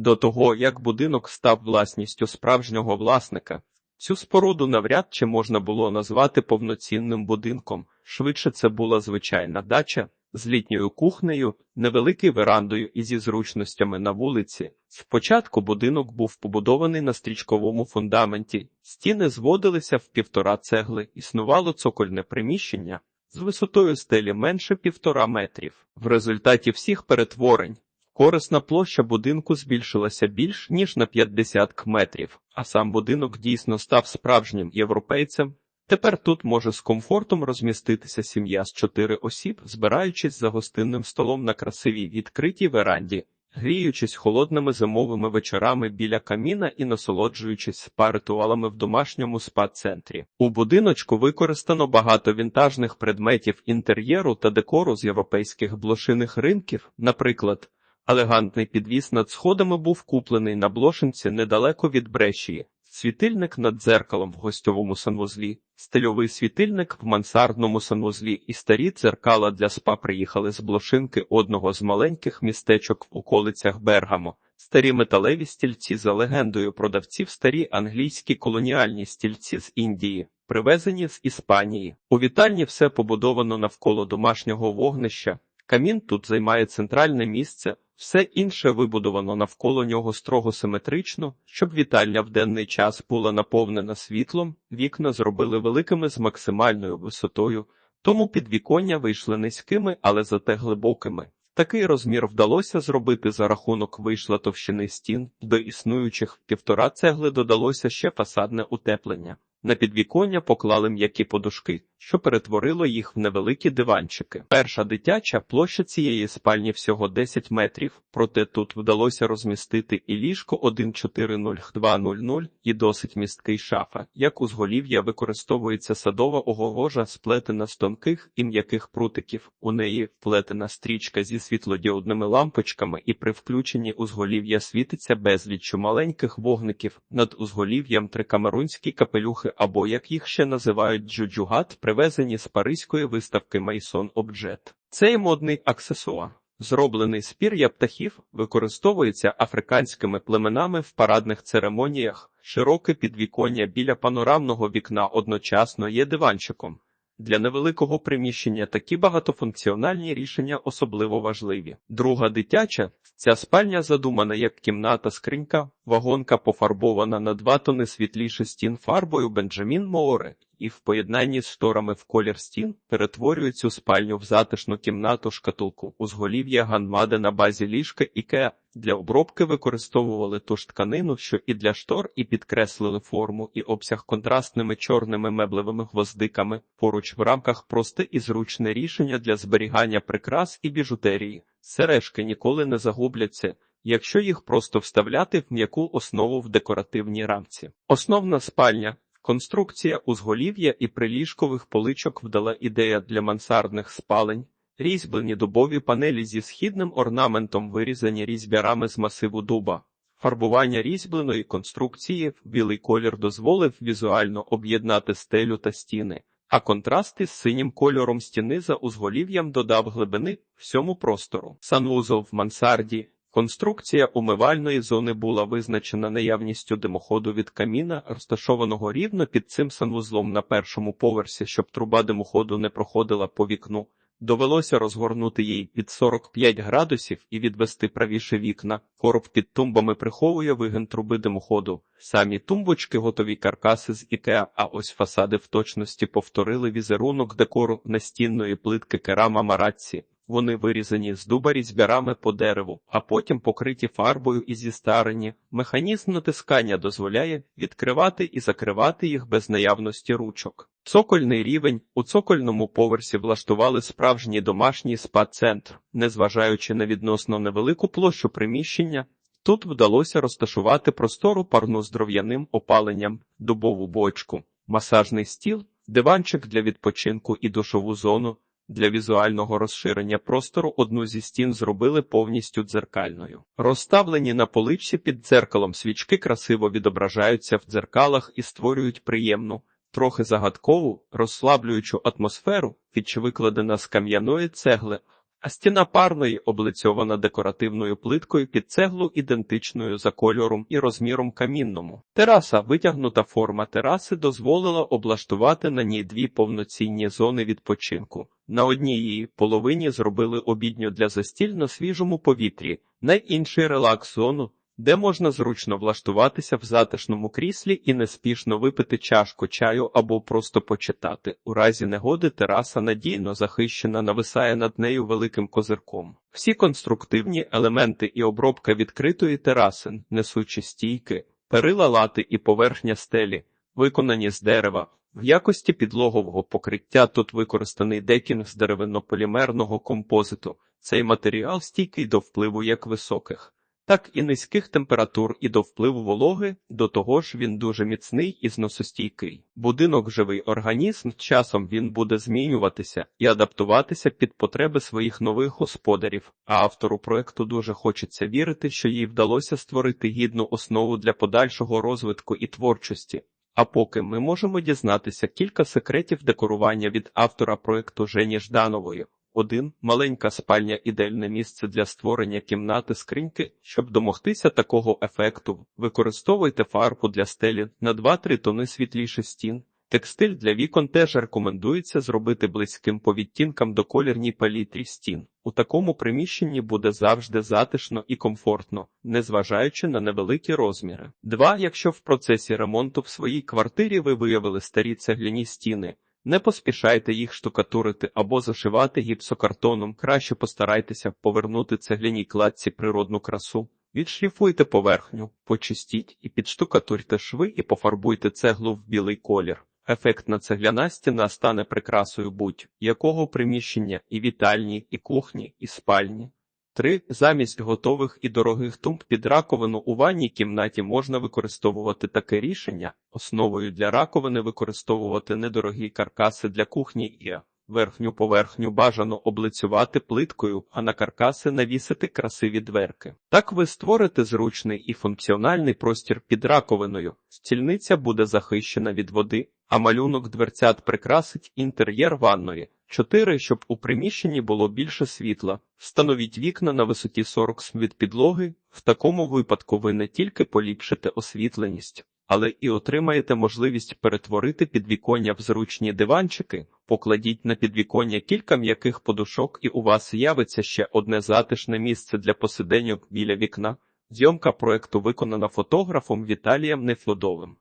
До того, як будинок став власністю справжнього власника, цю споруду навряд чи можна було назвати повноцінним будинком. Швидше це була звичайна дача з літньою кухнею, невеликою верандою і зі зручностями на вулиці. Спочатку будинок був побудований на стрічковому фундаменті, стіни зводилися в півтора цегли, існувало цокольне приміщення з висотою стелі менше півтора метрів. В результаті всіх перетворень корисна площа будинку збільшилася більш ніж на 50 метрів, а сам будинок дійсно став справжнім європейцем. Тепер тут може з комфортом розміститися сім'я з чотири осіб, збираючись за гостинним столом на красивій відкритій веранді, гріючись холодними зимовими вечорами біля каміна і насолоджуючись спа-ритуалами в домашньому спа-центрі. У будиночку використано багато вінтажних предметів інтер'єру та декору з європейських блошиних ринків, наприклад. Елегантний підвіс над сходами був куплений на блошинці недалеко від Брешії, світильник над дзеркалом в гостьовому санвузлі, стильовий світильник в мансардному санвузлі і старі дзеркала для спа приїхали з блошинки одного з маленьких містечок в околицях Бергамо. Старі металеві стільці за легендою продавців, старі англійські колоніальні стільці з Індії, привезені з Іспанії. У вітальні все побудовано навколо домашнього вогнища. Камін тут займає центральне місце, все інше вибудовано навколо нього строго симетрично, щоб вітальня в денний час була наповнена світлом, вікна зробили великими з максимальною висотою, тому підвіконня вийшли низькими, але зате глибокими. Такий розмір вдалося зробити за рахунок вийшла товщини стін, до існуючих півтора цегли додалося ще фасадне утеплення. На підвіконня поклали м'які подушки, що перетворило їх в невеликі диванчики. Перша дитяча площа цієї спальні всього 10 метрів, проте тут вдалося розмістити і ліжко 1400200 і досить місткий шафа. Як узголів'я використовується садова огорожа, сплетена з тонких і м'яких прутиків. У неї вплетена стрічка зі світлодіодними лампочками, і при включенні узголів'я світиться безліччю маленьких вогників. Над узголів'ям трикамерунські капелюхи або як їх ще називають джуджугат, привезені з паризької виставки Майсон Обджет. Цей модний аксесуар, зроблений з пір'я птахів, використовується африканськими племенами в парадних церемоніях. Широке підвіконня біля панорамного вікна одночасно є диванчиком. Для невеликого приміщення такі багатофункціональні рішення особливо важливі. Друга дитяча ця спальня задумана як кімната скринька, вагонка пофарбована на два тони світліше стін фарбою Бенджамін Море, і в поєднанні з шторами в колір стін перетворює цю спальню в затишну кімнату шкатулку. Узголів'я ганмади на базі ліжка Ікеа. Для обробки використовували ту ж тканину, що і для штор, і підкреслили форму і обсяг контрастними чорними меблевими гвоздиками. Поруч в рамках просте і зручне рішення для зберігання прикрас і біжутерії. Сережки ніколи не загубляться. Якщо їх просто вставляти в м'яку основу в декоративній рамці. Основна спальня, конструкція узголів'я і приліжкових поличок вдала ідея для мансардних спалень, різьблені дубові панелі зі східним орнаментом вирізані різьбярами з масиву дуба. Фарбування різьбленої конструкції в білий колір дозволив візуально об'єднати стелю та стіни, а контрасти з синім кольором стіни за узголів'ям додав глибини всьому простору. Санвузол в мансарді. Конструкція умивальної зони була визначена наявністю димоходу від каміна, розташованого рівно під цим санвузлом на першому поверсі, щоб труба димоходу не проходила по вікну. Довелося розгорнути її під 45 градусів і відвести правіше вікна. Короб під тумбами приховує вигин труби димоходу. Самі тумбочки готові каркаси з Ікеа, а ось фасади в точності повторили візерунок декору настінної плитки керама Мараці. Вони вирізані з дуба різьбярами по дереву, а потім покриті фарбою і зістарені. Механізм натискання дозволяє відкривати і закривати їх без наявності ручок. Цокольний рівень у цокольному поверсі влаштували справжній домашній спа-центр, незважаючи на відносно невелику площу приміщення. Тут вдалося розташувати простору парну з дров'яним опаленням, дубову бочку, масажний стіл, диванчик для відпочинку і душову зону. Для візуального розширення простору одну зі стін зробили повністю дзеркальною. Розставлені на поличці під дзеркалом свічки красиво відображаються в дзеркалах і створюють приємну, трохи загадкову, розслаблюючу атмосферу, піч викладена з кам'яної цегли. а стіна парної облицьована декоративною плиткою під цеглу ідентичною за кольором і розміром камінному. Тераса, витягнута форма тераси, дозволила облаштувати на ній дві повноцінні зони відпочинку. На одній її половині зробили обідню для застіль на свіжому повітрі, на іншій релакс-зону, де можна зручно влаштуватися в затишному кріслі і неспішно випити чашку чаю або просто почитати. У разі негоди тераса надійно захищена, нависає над нею великим козирком. Всі конструктивні елементи і обробка відкритої тераси, несучі стійки, перила лати і поверхня стелі, виконані з дерева. В якості підлогового покриття тут використаний декінг з деревинно-полімерного композиту. Цей матеріал стійкий до впливу як високих, так і низьких температур і до впливу вологи, до того ж він дуже міцний і зносостійкий. Будинок живий організм, часом він буде змінюватися і адаптуватися під потреби своїх нових господарів, а автору проекту дуже хочеться вірити, що їй вдалося створити гідну основу для подальшого розвитку і творчості. А поки ми можемо дізнатися кілька секретів декорування від автора проекту Жені Жданової. Один маленька спальня ідеальне місце для створення кімнати скриньки. Щоб домогтися такого ефекту, використовуйте фарбу для стелі на 2-3 тони світліше стін. Текстиль для вікон теж рекомендується зробити близьким по відтінкам до колірній палітрі стін. У такому приміщенні буде завжди затишно і комфортно, незважаючи на невеликі розміри. Два, якщо в процесі ремонту в своїй квартирі ви виявили старі цегляні стіни. Не поспішайте їх штукатурити або зашивати гіпсокартоном, краще постарайтеся повернути цегляній кладці природну красу. Відшліфуйте поверхню, почистіть і підштукатурте шви і пофарбуйте цеглу в білий колір. Ефектна цегляна стіна стане прикрасою будь-якого приміщення і вітальні, і кухні, і спальні. 3. Замість готових і дорогих тумб під раковину у ванній кімнаті можна використовувати таке рішення. Основою для раковини використовувати недорогі каркаси для кухні і верхню поверхню бажано облицювати плиткою, а на каркаси навісити красиві дверки. Так ви створите зручний і функціональний простір під раковиною. Стільниця буде захищена від води, а малюнок дверцят прикрасить інтер'єр ванної. 4. Щоб у приміщенні було більше світла. Встановіть вікна на висоті 40 см від підлоги. В такому випадку ви не тільки поліпшите освітленість, але і отримаєте можливість перетворити підвіконня в зручні диванчики. Покладіть на підвіконня кілька м'яких подушок, і у вас з'явиться ще одне затишне місце для посиденьок біля вікна. Зйомка проекту виконана фотографом Віталієм Нефлодовим.